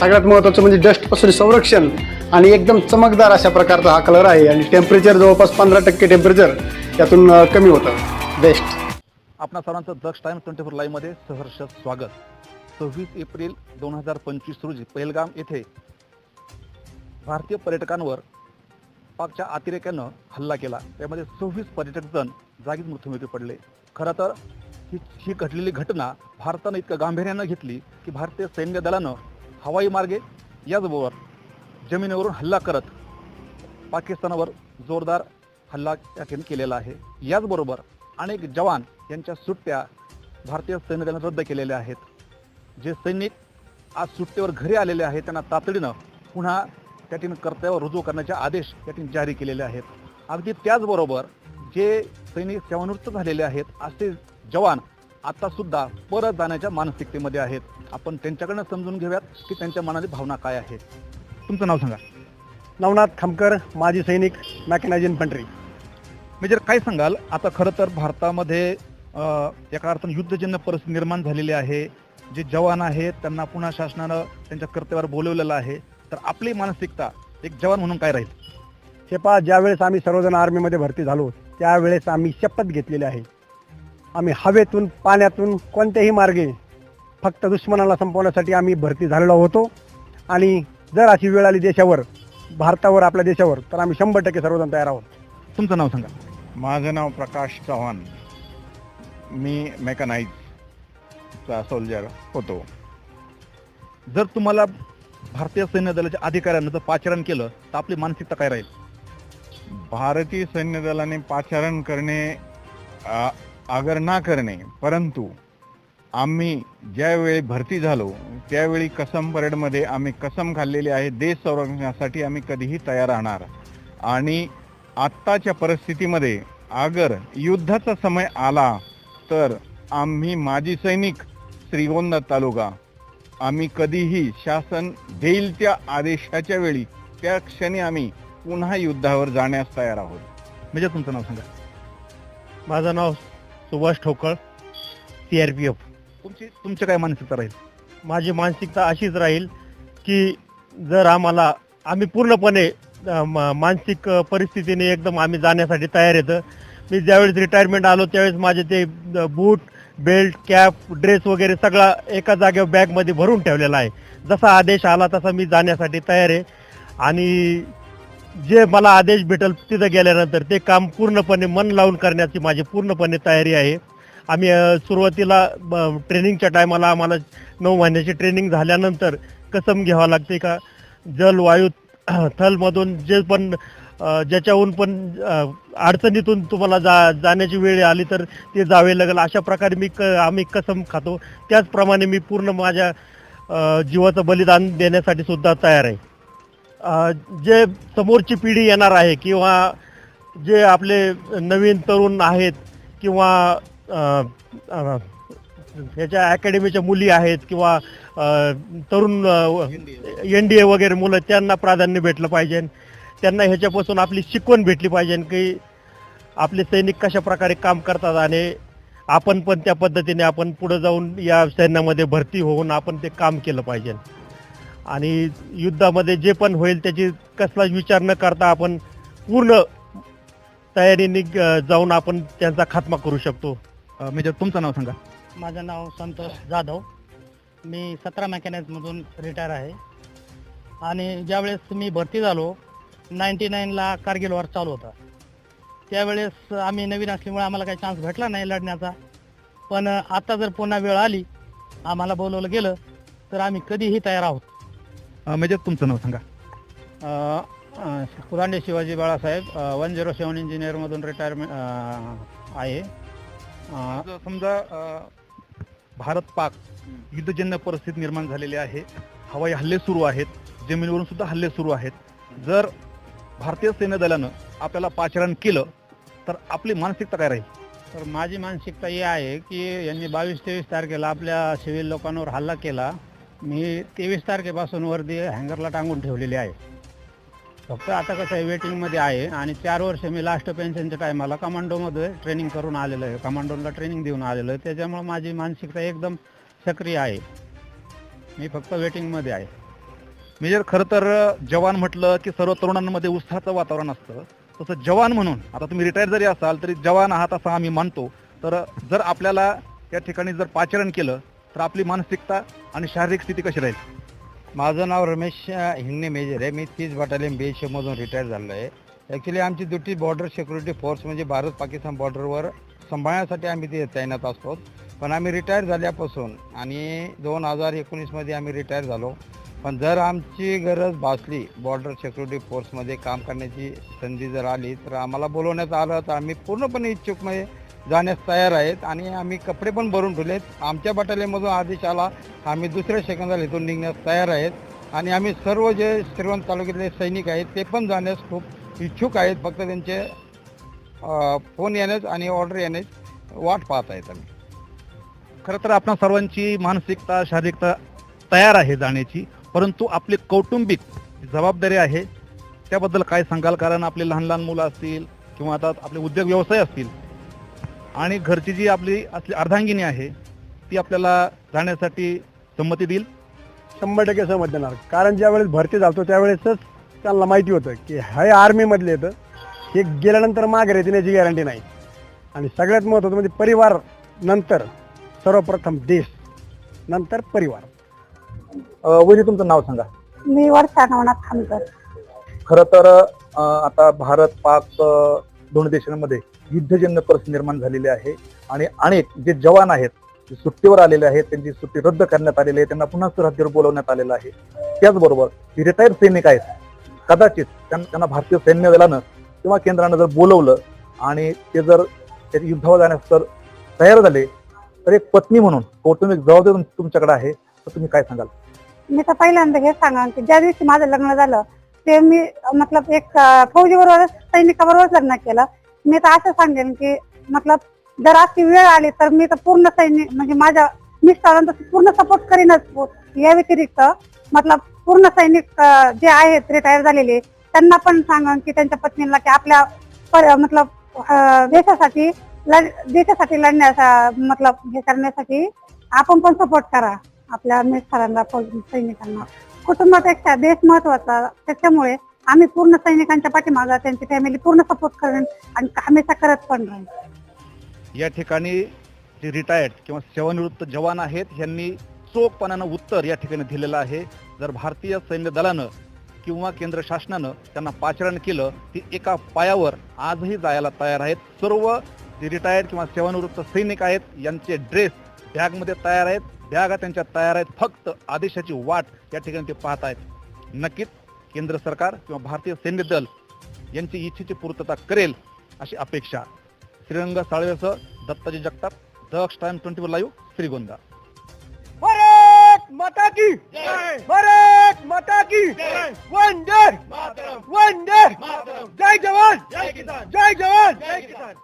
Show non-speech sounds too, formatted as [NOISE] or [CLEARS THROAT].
सगळ्यात महत्त्वाचं म्हणजे डस्टपासून संरक्षण आणि एकदम चमकदार अशा प्रकारचा हा कलर आहे. आणि टेम्परेचर जवळपास पंधरा टक्के टेम्परेचर यातून कमी होतं. बेस्ट आपणा सर्वांचं दक्ष टाइम्स ट्वेंटी फोर लाईव्हमध्ये सहर्ष स्वागत. सव्वीस एप्रिल दोन हजार पंचवीस रोजी पहलगाम येथे भारतीय पर्यटकांवर पाकच्या अतिरेक्यानं हल्ला केला. त्यामध्ये सव्वीस पर्यटक जण जागीच मृत्यूमुखी पडले. खरं तर ही ही घडलेली घटना भारतानं इतकं गांभीर्यानं घेतली की भारतीय सैन्य दलानं हवाई मार्गे याचबरोबर जमिनीवरून हल्ला करत पाकिस्तानावर जोरदार हल्ला या केलेला आहे. याचबरोबर अनेक जवान यांच्या सुट्ट्या भारतीय सैनिकांनी रद्द केलेल्या आहेत. जे सैनिक आज सुट्टीवर घरी आलेले आहेत त्यांना तातडीनं पुन्हा त्या ठिकाणी कर्तव्यावर रुजू करण्याचे आदेश त्या ठिकाणी जारी केलेले आहेत. अगदी त्याचबरोबर जे सैनिक सेवानिवृत्त झालेले आहेत असे जवान आता सुद्धा परत जाण्याच्या मानसिकतेमध्ये आहेत. आपण त्यांच्याकडनं समजून घेऊयात की त्यांच्या मनाची भावना काय आहे. तुमचं नाव सांगा. नवनाथ खामकर माजी सैनिक मॅकॅनायझ इन्फंट्री मेजर काय सांगाल? आता खरं तर भारतामध्ये एका अर्थानं युद्धजन्य परिस्थिती निर्माण झालेली आहे. जे जवान आहेत त्यांना पुन्हा शासनानं त्यांच्या कर्तव्यावर बोलवलेलं आहे. तर आपली मानसिकता एक जवान म्हणून काय राहील? हे पहा ज्यावेळेस आम्ही सर्वजण आर्मीमध्ये भरती झालो त्यावेळेस आम्ही शपथ घेतलेली आहे. आम्ही हवेतून पाण्यातून कोणत्याही मार्गे फक्त दुश्मनाला संपवण्यासाठी आम्ही भरती झालेलो होतो. आणि जर अशी वेळ आली देशावर भारतावर आपल्या देशावर तर आम्ही शंभर टक्के सर्वजण तयार आहोत. तुमचं नाव सांगा. माझं नाव प्रकाश चव्हाण. मी मेकनाईजचा सोल्जर होतो. जर तुम्हाला भारतीय सैन्य दलाच्या अधिकाऱ्यांना जर पाचारण केलं तर आपली मानसिकता काय राहील? भारतीय सैन्य दलाने पाचारण करणे आगर ना करणे परंतु आम्ही ज्यावेळी भरती झालो त्यावेळी कसम परेडमध्ये आम्ही कसम खाल्लेली आहे. देश संरक्षणासाठी आम्ही कधीही तयार राहणार. आणि आत्ताच्या परिस्थितीमध्ये आगर युद्धाचा समय आला तर आम्ही माजी सैनिक श्रीगोंदा तालुका आम्ही कधीही शासन देईल त्या आदेशाच्या वेळी त्या क्षणी आम्ही पुन्हा युद्धावर जाण्यास तयार आहोत. म्हणजे तुमचं नाव सांगा. माझं नाव सुभाष ठोकळ सी आर पी एफ तुमची तुमची काय मानसिकता राहील? माझी मानसिकता अशीच राहील की जर आम्हाला आम्ही पूर्णपणे अ, म- मानसिक अ, परिस्थितीने एकदम आम्ही जाण्यासाठी तयार येतं मी ज्यावेळेस रिटायरमेंट आलो त्यावेळेस माझे ते अ, बूट बेल्ट कॅप ड्रेस वगैरे सगळा एका जागेवर बॅगमध्ये भरून ठेवलेला आहे. जसा आदेश आला तसा मी जाण्यासाठी तयार आहे. आणि जे मला आदेश भेटल तिथं गेल्यानंतर ते काम पूर्णपणे मन लावून करण्याची माझी पूर्णपणे तयारी आहे. आम्ही सुरुवातीला ब- ट्रेनिंगच्या टायमाला आम्हाला नऊ महिन्याची ट्रेनिंग झाल्यानंतर कसम घ्यावं लागते का? जल वायू [CLEARS THROAT] थलमधून जे पण ज्याच्याहून पण अडचणीतून तुम्हाला जा जाण्याची वेळ आली तर ते जावे लागेल. अशा प्रकारे मी क आम्ही कसम खातो. त्याचप्रमाणे मी पूर्ण माझ्या जीवाचं बलिदान देण्यासाठी सुद्धा तयार आहे. जे समोरची पिढी येणार आहे किंवा जे आपले नवीन तरुण आहेत किंवा ह्याच्या अकॅडमीच्या मुली आहेत किंवा तरुण एन डी ए वगैरे मुलं त्यांना प्राधान्य भेटलं पाहिजे. त्यांना ह्याच्यापासून आपली शिकवण भेटली पाहिजे की आपले सैनिक कशा प्रकारे काम करतात आणि आपण पण त्या पद्धतीने आपण पुढे जाऊन या सैन्यामध्ये भरती होऊन आपण ते काम केलं पाहिजे. आणि युद्धामध्ये जे पण होईल त्याची कसलाच विचार न करता आपण पूर्ण तयारीने जाऊन आपण त्यांचा खात्मा करू शकतो. मेजर तुमचं नाव सांगा. माझं नाव संतोष जाधव. मी सतरा मॅकॅनाईजमधून रिटायर आहे. आणि ज्यावेळेस मी भरती झालो नाईन्टी नाईनला कारगिल वॉर चालू होता. त्यावेळेस आम्ही नवीन असल्यामुळे आम्हाला काही चान्स भेटला नाही लढण्याचा. पण आता जर पुन्हा वेळ आली आम्हाला बोलवलं गेलं तर आम्ही कधीही तयार आहोत. मेजर तुमचं नाव सांगा. Purande Shivaji Balasaheb one zero seven इंजिनियरमधून retirement आहे. समजा अं, भारत पाक युद्धजन्य परिस्थिती निर्माण झालेली आहे. हवाई हल्ले सुरू आहेत. जमिनीवरून सुद्धा हल्ले सुरू आहेत. जर भारतीय सैन्य दलानं आपल्याला पाचारण केलं तर आपली मानसिकता काय राहील? तर माझी मानसिकता ही आहे की यांनी बावीस तेवीस तारखेला आपल्या सिव्हिल लोकांवर हल्ला केला. मी तेवीस तारखेपासून वर्दी हँगरला टांगून ठेवलेली आहे. फक्त आता कसं आहे वेटिंगमध्ये आहे आणि चार वर्ष मी लास्ट पेन्शनच्या टायमाला कमांडोमध्ये ट्रेनिंग करून आलेलं आहे. कमांडोला ट्रेनिंग देऊन आलेलं आहे. त्याच्यामुळे माझी मानसिकता एकदम सक्रिय आहे. मी फक्त वेटिंगमध्ये आहे. मेजर खरं तर जवान म्हटलं की सर्व तरुणांमध्ये उत्साहाचं वातावरण असतं. तसं जवान म्हणून आता तुम्ही रिटायर जरी असाल तरी जवान आहात असं आम्ही मानतो. तर जर आपल्याला त्या ठिकाणी जर पाचरण केलं तर आपली मानसिकता आणि शारीरिक स्थिती कशी राहील? माझं नाव रमेश हिंगणे मेजर. आहे मी तीस बटालियन बी एच एफमधून रिटायर झालो आहे. ॲक्च्युली आमची ड्युटी बॉर्डर सिक्युरिटी फोर्स म्हणजे भारत पाकिस्तान बॉर्डरवर सांभाळण्यासाठी आम्ही ते तैनात असतो. पण आम्ही रिटायर झाल्यापासून आणि दोन हजार एकोणीसमध्ये आम्ही रिटायर झालो. पण जर आमची गरज भासली बॉर्डर सिक्युरिटी फोर्समध्ये काम करण्याची संधी जर आली तर आम्हाला बोलवण्यात आलं तर आम्ही पूर्णपणे इच्छुक म्हणजे जाण्यास तयार आहेत आणि आम्ही कपडे पण भरून ठेवलेत. आमच्या बटालियनमधून आदेश आला आम्ही दुसऱ्या सेकंदाला इथून निघण्यास तयार आहेत. आणि आम्ही सर्व जे श्रीवंत तालुक्यातले सैनिक आहेत ते पण जाण्यास खूप इच्छुक आहेत. फक्त त्यांचे फोन येण्यास आणि ऑर्डर येण्यास वाट पाहत आहेत आम्ही. खरं तर आपण सर्वांची मानसिकता शारीरिकता तयार आहे जाण्याची परंतु आपली कौटुंबिक जबाबदारी आहे. त्याबद्दल काय सांगाल? कारण आपले लहान लहान मुलं असतील किंवा आता आपले उद्योग व्यवसाय असतील आणि घरची जी आपली असली अर्धांगिनी आहे ती आपल्याला जाण्यासाठी संमती देईल. शंभर टक्के सहमत देणार. कारण ज्यावेळेस भरती झालतो त्यावेळेसच त्यांना माहिती होतं की हे आर्मीमधले येतं हे गेल्यानंतर मागे येते याची गॅरंटी नाही. आणि सगळ्यात महत्त्वाचं म्हणजे परिवार नंतर सर्वप्रथम देश नंतर परिवार. वैरी तुमचं नाव सांगा. मी वर्षा नवनाथ खामकर खरं तर आता भारत पाक दोन्ही देशांमध्ये युद्धजन्य परिस्थिती निर्माण झालेली आहे. आणि अनेक जे जवान आहेत जे सुट्टीवर आलेले आहेत त्यांची सुट्टी रद्द करण्यात आलेली आहे त्यांना पुन्हा सरहद्दीवर बोलवण्यात आलेलं आहे. त्याचबरोबर जे रिटायर्ड सैनिक आहेत कदाचित त्यां- त्यांना भारतीय सैन्य दलानं किंवा केंद्रानं जर बोलवलं आणि ते जर त्याच्या युद्धावर जाण्यास जर तयार झाले तर एक पत्नी म्हणून कौटुंबिक जबाबदारी तुमच्याकडे आहे तर तुम्ही काय सांगाल? मी तर पहिल्यांदा हे सांगा की ज्या दिवशी माझं लग्न झालं ते मी मतलब एक अं, फौजीबरोबर सैनिकाबरोबरच लग्न केलं. मी तर असं सांगेन की मतलब जर अशी वेळ आली तर मी तर पूर्ण सैनिक म्हणजे माझ्या मिस्टरांचा पूर्ण सपोर्ट करीनच. या व्यतिरिक्त मतलब पूर्ण सैनिक जे आहेत रिटायर झालेले त्यांना पण सांगा की त्यांच्या पत्नीला की आपल्या मतलब देशासाठी देशासाठी लढण्याचा मतलब हे करण्यासाठी आपण पण सपोर्ट करा. आपल्या मिस्टरांना सैनिकांना. कुटुंबापेक्षा देश महत्त्वाचा त्याच्यामुळे आम्ही पूर्ण सैनिकांच्या पाठीमागा त्यांची फॅमिली पूर्ण सपोर्ट करेन आणि हमेशा करत पण राहील या ठिकाणी जे रिटायर्ड किंवा सेवानिवृत्त जवान आहेत यांनी चोखपणानं उत्तर या ठिकाणी दिलेलं आहे. जर भारतीय सैन्य दलानं किंवा केंद्र शासनानं त्यांना पाचारण केलं ती एका पायावर आजही जायला तयार आहेत. सर्व जे रिटायर्ड किंवा सेवानिवृत्त सैनिक आहेत यांचे ड्रेस बॅगमध्ये तयार आहेत. बॅगा त्यांच्या तयार आहेत. फक्त आदेशाची वाट या ठिकाणी ते पाहत आहेत. नक्कीच केंद्र सरकार किंवा भारतीय सैन्य दल यांची इच्छेची पूर्तता करेल अशी अपेक्षा. Shrirang साळवेसह Dattaji Jagtap Daksh time twenty four live Shrigonda. Bharat माता की भारत माता की वंदे. वंदे. जय जवान. जय जवान. जय किसान.